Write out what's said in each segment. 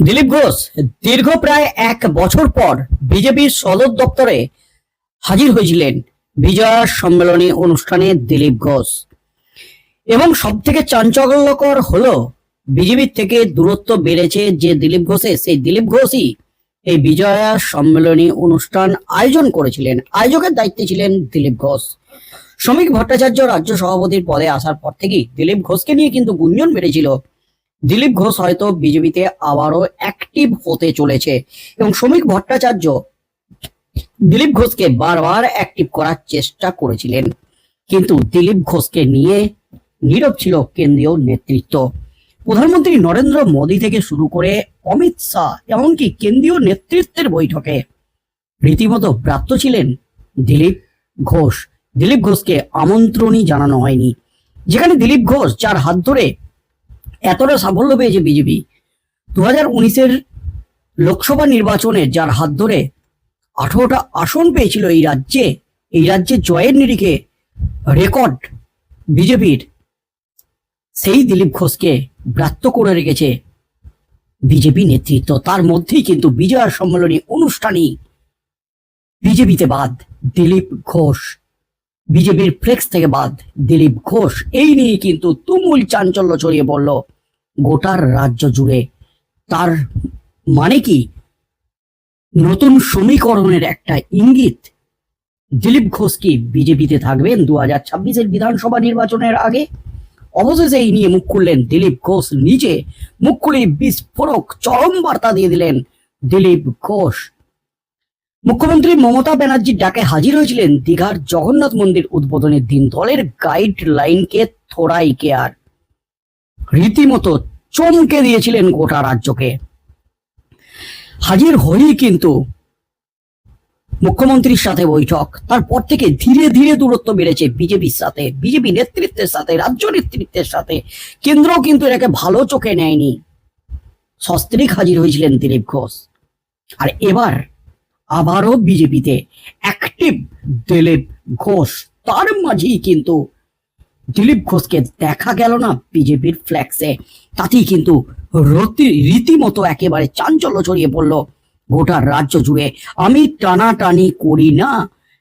দিলীপ ঘোষ দীর্ঘ প্রায় এক বছর পর বিজেপির সদর দপ্তরে হাজির হয়েছিলেন বিজয়া সম্মেলনী অনুষ্ঠানে দিলীপ ঘোষ। এবং সব থেকে চাঞ্চল্যকর হলো বিজেপির থেকে দূরত্ব বেড়েছে যে দিলীপ ঘোষের সেই দিলীপ ঘোষই এই বিজয়া সম্মেলনী অনুষ্ঠান আয়োজন করেছিলেন। আয়োজকের দায়িত্বে ছিলেন দিলীপ ঘোষ। শ্রমিক ভট্টাচার্য রাজ্য সভাপতির পদে আসার পর থেকেই দিলীপ ঘোষকে নিয়ে কিন্তু গুঞ্জন বেড়েছিল। দিলীপ ঘোষ হয়তো বিজেপিতে আবারও অ্যাক্টিভ হতে চলেছে। এবং শ্রমিক ভট্টাচার্য দিলীপ ঘোষকে বারবার অ্যাক্টিভ করার চেষ্টা করেছিলেন। কিন্তু দিলীপ ঘোষকে নিয়ে নীরব ছিল কেন্দ্রীয় নেতৃত্ব। প্রধানমন্ত্রী নরেন্দ্র মোদী থেকে শুরু করে অমিত শাহ, এমনকি কেন্দ্রীয় নেতৃত্বের বৈঠকে রীতিমতো প্রাপ্ত ছিলেন দিলীপ ঘোষ। দিলীপ ঘোষকে আমন্ত্রণই জানানো হয়নি। যেখানে দিলীপ ঘোষ, যার হাত ধরে এতটা সাফল্য পেয়েছে বিজেপি। দু হাজার উনিশের লোকসভা নির্বাচনে যার হাত ধরে আঠারোটা আসন পেয়েছিল এই রাজ্যে এই রাজ্যে জয়ের নিরিখে রেকর্ড বিজেপির। সেই দিলীপ ঘোষকে ব্রাত্য করে রেখেছে বিজেপি নেতৃত্ব। তার মধ্যেই কিন্তু বিজয়া সম্মেলনী অনুষ্ঠানই বিজেপিতে বাদ দিলীপ ঘোষ। বিজেপির ফ্লেক্স থেকে বাদ দিলীপ ঘোষ। এই নিয়ে কিন্তু তুমুল চাঞ্চল্য ছড়িয়ে পড়ল। গোটার রাজ্য জুড়ে। তার মানে কি? নতুন সমীকরণের একটা ইঙ্গিত। দিলীপ ঘোষ কি বিজেপিতে থাকবেন দু হাজার ছাব্বিশের বিধানসভা নির্বাচনের আগে? অবশেষে এই নিয়ে মুখ খুললেন দিলীপ ঘোষ নিজে। মুখ খুলে বিস্ফোরক চরম বার্তা দিয়ে দিলেন দিলীপ ঘোষ। মুখ্যমন্ত্রী মমতা ব্যানার্জির ডাকে হাজির হয়েছিলেন দীঘার জগন্নাথ মন্দির উদ্বোধনের দিন। দলের গাইড লাইনকে থোড়াই কেয়ার রীতিমতো চমকে দিয়েছিলেন গোটা রাজ্যকে। হাজির হয়েই কিন্তু মুখ্যমন্ত্রীর সাথে বৈঠক। তারপর থেকে ধীরে ধীরে দূরত্ব বেড়েছে বিজেপির সাথে, বিজেপি নেতৃত্বের সাথে, রাজ্য নেতৃত্বের সাথে। কেন্দ্র কিন্তু এটাকে ভালো চোখে নেয়নি। সস্ত্রীক হাজির হয়েছিলেন দিলীপ ঘোষ। আর এবার আবারও বিজেপিতে অ্যাক্টিভ দিলীপ ঘোষ। তার মাঝেই কিন্তু দিলীপ ঘোষকে দেখা গেল না বিজেপির ফ্ল্যাক্সে তাতেই কিন্তু রতি, রীতিমতো একেবারে চাঞ্চল্য ছড়িয়ে পড়ল গোটা রাজ্য জুড়ে। আমি টানাটানি করি না।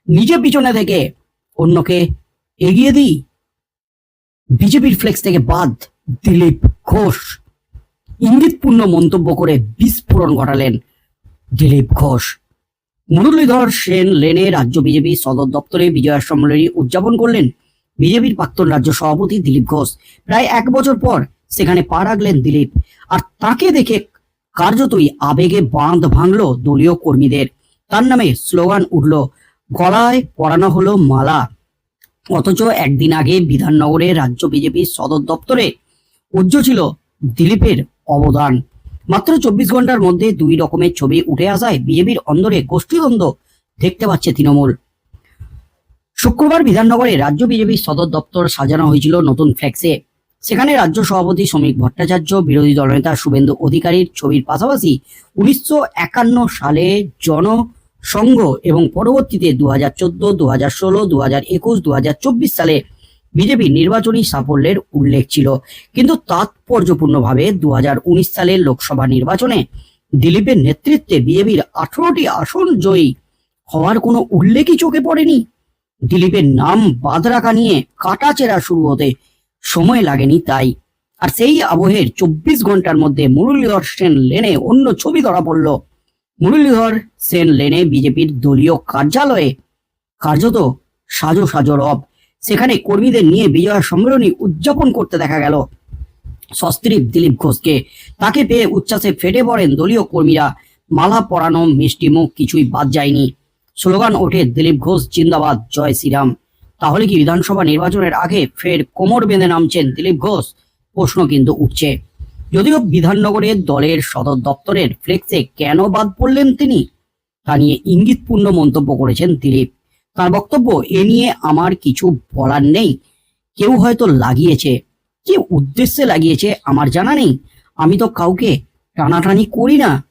নিজে পিছনে থেকে অন্যকে এগিয়ে দিই। বিজেপির ফ্লেক্স থেকে বাদ দিলীপ ঘোষ। ইঙ্গিতপূর্ণ মন্তব্য করে বিস্ফোরণ ঘটালেন দিলীপ ঘোষ। মুরলীধর সেন লেনে রাজ্য বিজেপি সদর দপ্তরে বিজয়া সম্মেলনী উদযাপন করলেন। বিজেপির প্রাক্তন রাজ্য সভাপতি দিলীপ ঘোষ। প্রায় এক বছর পর সেখানে পা রাখলেন দিলীপ। আর তাকে দেখে কার্যতই আবেগে বাঁধ ভাঙলো দলীয় কর্মীদের। তার নামে স্লোগান উঠল, গলায় পরানো হলো মালা। অথচ একদিন আগে বিধাননগরে রাজ্য বিজেপির সদর দপ্তরে উজ্জ্ব ছিল দিলীপের অবদান। মাত্র চব্বিশ ঘণ্টার মধ্যে দুই রকমের ছবি উঠে আসায় বিজেপির অন্দরে গোষ্ঠীদ্বন্দ্ব দেখতে পাচ্ছে তৃণমূল। শুক্রবার বিধাননগরে রাজ্য বিজেপির সদর দপ্তর সাজানো হয়েছিল নতুন ফ্ল্যাক্সে সেখানে রাজ্য সভাপতি শ্রমিক ভট্টাচার্য, বিরোধী দলনেতা শুভেন্দু অধিকারীর ছবির পাশাপাশি উনিশশো একান্ন সালে জনসংঘ এবং পরবর্তীতে দু হাজার চোদ্দ দু হাজার ষোলো দু হাজার একুশ দু হাজার চব্বিশ সালে বিজেপির নির্বাচনী সাফল্যের উল্লেখ ছিল। কিন্তু তাৎপর্যপূর্ণভাবে দু হাজার উনিশ সালের লোকসভা নির্বাচনে দিলীপের নেতৃত্বে বিজেপির আঠারোটি আসন জয়ী হওয়ার কোনো উল্লেখই চোখে পড়েনি। দিলীপের নাম বাদ রাখা নিয়ে কাটাচেরা শুরু হতে সময় লাগেনি তাই। আর সেই আবহের চব্বিশ ঘণ্টার মধ্যে মুরলীধর সেন লেনে অন্য ছবি ধরা পড়ল। মুরলীধর সেন লেনে বিজেপির দলীয় কার্যালয়ে। কার্যত সাজো সাজো রব। সেখানে কর্মীদের নিয়ে বিজয়া সম্মেলনী উদযাপন করতে দেখা গেল। সস্ত্রীপ দিলীপ ঘোষকে। তাকে পেয়ে উচ্ছ্বাসে ফেটে পড়েন দলীয় কর্মীরা। মালা পরানো মিষ্টি মুখ কিছুই বাদ যায়নি। স্লোগান ওঠে দিলীপ ঘোষ, জিন্দাবাদ, জয় শ্রীরাম। তাহলে কি বিধানসভা নির্বাচনের আগে ফের কোমর বেঁধে নামছেন দিলীপ ঘোষ? প্রশ্ন কিন্তু উঠছে। যদিও বিধাননগরের দলের সদর দপ্তরের ফ্লেক্সে কেন বাদ পড়লেন তিনি, তা নিয়ে ইঙ্গিতপূর্ণ মন্তব্য করেছেন দিলীপ। তার বক্তব্য, এ নিয়ে আমার কিছু বলার নেই। কেউ হয়তো লাগিয়েছে। কি উদ্দেশ্যে লাগিয়েছে আমার জানা নেই। আমি তো কাউকে টানাটানি করি না।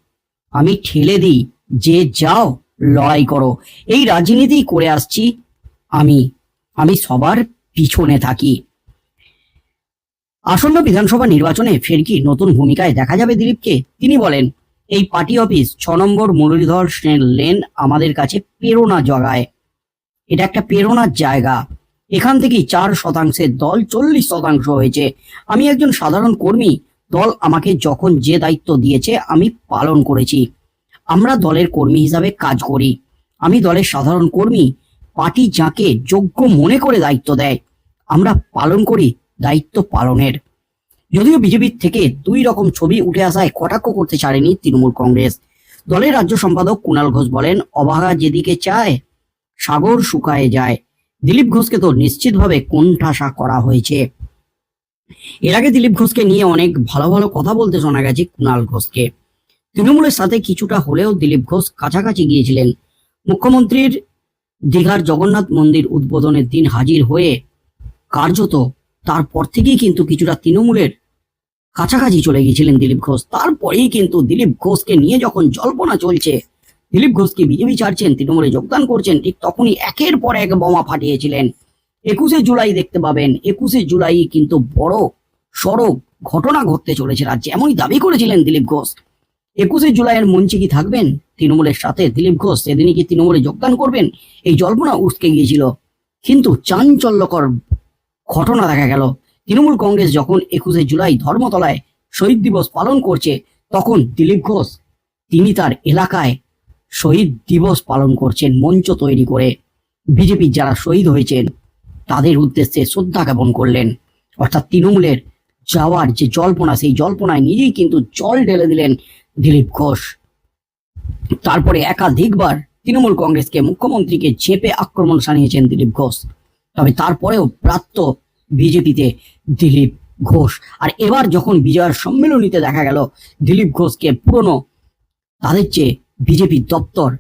আমি ঠেলে দিই। যে যাও লড়াই করো। এই রাজনীতি করে আসছি আমি। আমি সবার পিছনে থাকি। আসন্ন বিধানসভা নির্বাচনে ফের কি নতুন ভূমিকায় দেখা যাবে দিলীপকে? তিনি বলেন, এই পার্টি অফিস ছ নম্বর মুরলীধর সেন লেন আমাদের কাছে প্রেরণা জগায়। এটা একটা প্রেরণার জায়গা। এখান থেকেই চার শতাংশের দল চল্লিশ শতাংশ হয়েছে। আমি একজন সাধারণ কর্মী। দল আমাকে যখন যে দায়িত্ব দিয়েছে, আমি পালন করেছি। আমরা দলের কর্মী হিসাবে কাজ করি। আমি দলের সাধারণ কর্মী, পার্টি যাকে যোগ্য মনে করে দায়িত্ব দেয়, আমরা পালন করি দায়িত্ব পালনের। যদিও বিজেপির থেকে দুই রকম ছবি উঠে আসায় কটাক্ষ করতে ছাড়েনি তৃণমূল কংগ্রেস। দলের রাজ্য সম্পাদক কুণাল ঘোষ বলেন অবাগা যেদিকে চায়, সাগর শুকায়ে যায়। দিলীপ ঘোষকে তো নিশ্চিতভাবে কোণঠাসা করা হয়েছে। এর আগে দিলীপ ঘোষকে নিয়ে অনেক ভালো ভালো কথা বলতে শোনা গেছে কুণাল ঘোষকে। তৃণমূলের সাথে কিছুটা হলেও দিলীপ ঘোষ কাছাকাছি গিয়েছিলেন। মুখ্যমন্ত্রীর দীঘার জগন্নাথ মন্দির উদ্বোধনের দিন হাজির হয়ে কার্যত তারপর থেকেই কিন্তু কিছুটা তৃণমূলের কাছাকাছি চলে গিয়েছিলেন দিলীপ ঘোষ। তারপরেই কিন্তু দিলীপ ঘোষকে নিয়ে যখন জল্পনা চলছে, দিলীপ ঘোষকে বিজেপি ছাড়ছেন, তৃণমূলে যোগদান করছেন, ঠিক তখনই একের পর এক বোমা ফাটিয়েছিলেন। একুশে জুলাই দেখতে পাবেন, একুশে জুলাই কিন্তু বড় সড়ক ঘটনা ঘটতে চলেছে। রাজ্যে এমনই দাবি করেছিলেন দিলীপ ঘোষ একুশে জুলাইয়ের মঞ্চে কি থাকবেন? তৃণমূলের সাথে দিলীপ ঘোষ সেদিনই কি তৃণমূলে যোগদান করবেন? এই জল্পনা উঠকে গিয়েছিল। কিন্তু চাঞ্চল্যকর ঘটনা দেখা গেল। তৃণমূল কংগ্রেস যখন একুশে জুলাই ধর্মতলায় শহীদ দিবস পালন করছে, তখন দিলীপ ঘোষ, তিনি তার এলাকায় শহীদ দিবস পালন করছেন মঞ্চ তৈরি করে। বিজেপির যারা শহীদ হয়েছেন, তাদের উদ্দেশ্যে শ্রদ্ধা জ্ঞাপন করলেন। অর্থাৎ তৃণমূলের যাওয়ার যে জল্পনা, সেই জল্পনায় নিজেই কিন্তু জল ঢেলে দিলেন দিলীপ ঘোষ। তারপরে একাধিকবার তৃণমূল কংগ্রেসকে মুখ্যমন্ত্রীকে চেপে আক্রমণ সানিয়েছেন দিলীপ ঘোষ। তবে তারপরেও প্রাপ্ত বিজেপিতে দিলীপ ঘোষ। আর এবার যখন বিজয়ের সম্মেলনীতে দেখা গেল, দিলীপ ঘোষকে পুরনো তাদের চেয়ে বিজেপি দপ্তর,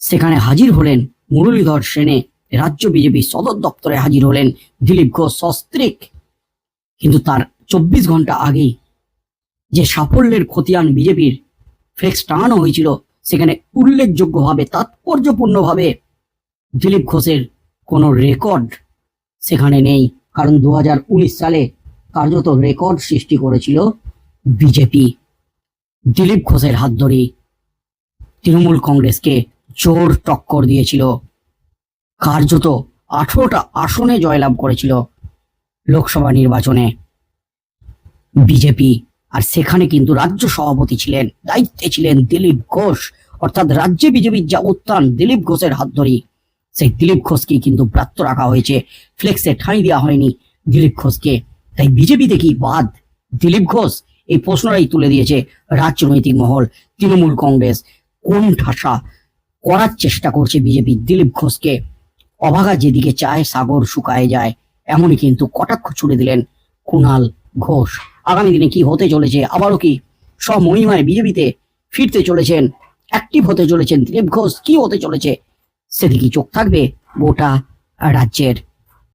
সেখানে হাজির হলেন মুরলীধর সেনে, রাজ্য বিজেপি সদর দপ্তরে হাজির হলেন দিলীপ ঘোষ সস্ত্রিক। কিন্তু তার চব্বিশ ঘণ্টা আগেই যে সাফল্যের খতিয়ান বিজেপির ফ্লেক্স টাঙানো হয়েছিল, সেখানে উল্লেখযোগ্যভাবে, তাৎপর্যপূর্ণভাবে দিলীপ ঘোষের কোনো রেকর্ড সেখানে নেই। কারণ দু হাজার উনিশ সালে কার্যত রেকর্ড সৃষ্টি করেছিল বিজেপি। দিলীপ ঘোষের হাত ধরেই তৃণমূল কংগ্রেসকে জোর টক্কর দিয়েছিল। কার্যত আঠারোটা আসনে জয়লাভ করেছিল লোকসভা নির্বাচনে। বিজেপি। আর সেখানে কিন্তু রাজ্য সভাপতি ছিলেন, দায়িত্বে ছিলেন দিলীপ ঘোষ। অর্থাৎ রাজ্যে বিজেপির যা উত্থান, দিলীপ ঘোষের হাত ধরেই। সেই দিলীপ ঘোষকে কিন্তু প্রাপ্ত রাখা হয়েছে। ফ্লেক্সে ঠাঁই দেওয়া হয়নি দিলীপ ঘোষকে। তাই বিজেপিতে কি বাদ দিলীপ ঘোষ। এই প্রশ্নটাই তুলে দিয়েছে রাজনৈতিক মহল, তৃণমূল কংগ্রেস। কোন ঠাসা করার চেষ্টা করছে বিজেপি দিলীপ ঘোষকে? অভাগা যেদিকে চায়, সাগর শুকায় যায়। এমনই কিন্তু কটাক্ষ ছুড়ে দিলেন কুণাল ঘোষ। আগামী দিনে কি হতে চলেছে? আবারও কি স্বমহিমায় বিজেপিতে ফিরতে চলেছেন অ্যাক্টিভ হতে চলেছেন দিলীপ ঘোষ? কি হতে চলেছে? সেদিকে চোখ থাকবে গোটা রাজ্যের